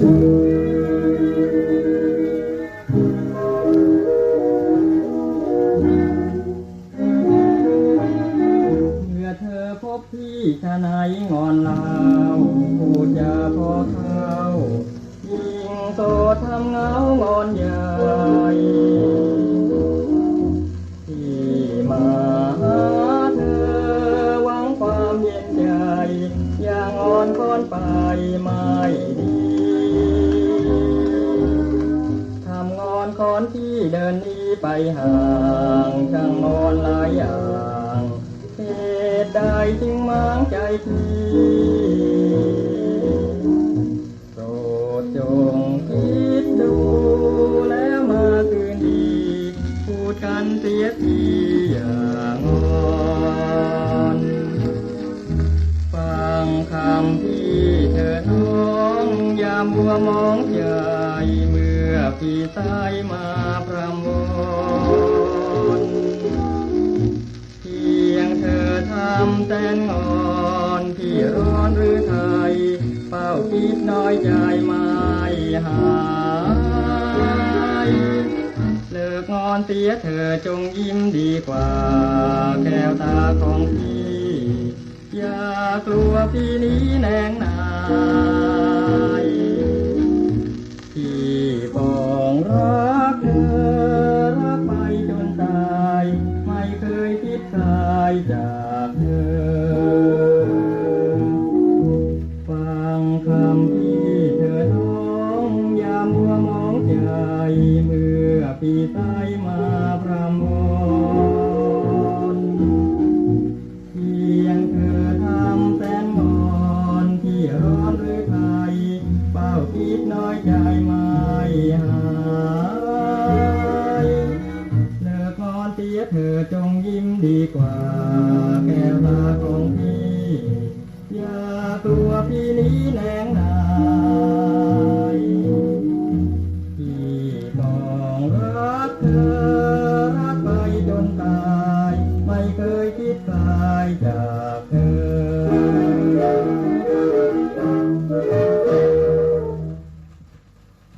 เมื่อเธอพบพี่ชะไหนงอนลาวพูดจาพอเข้ายิงโสดทำเงางอนใหญ่ที่มาหาเธอหวังความเย็นใจอย่างอ่อนก้อนไปไม่ ไปห่างช่างงอนหลายอย่างเหตุใดจึงมางใจพี่โปรดจงคิดดูแล้วมาคืนดีพูดกันเสียทีอย่างงอนฟังคำพี่เธอน้องอย่ามัวมองใจมื่อ พี่สายมาพรำวนเพียงเธอทำแต่งอนพี่ร้อนหรือไทยเป้าคิดน้อยใจไม่หายเลิกงอนเสียเธอจงยิ้มดีกว่า แก้วตาของพี่ อย่ากลัวพี่นี้แนงหนา จากเธอ ฟังคำที่เธอน้องยามัวมองใจเมื่อปีใต้มา เสียเธอจงยิ้มดีกว่า แก้ตาของพี่ อย่าตัวพี่นี้แนงนายพี่ต้องรักเธอรักไปจนตาย ไม่เคยคิดตายจากเธอ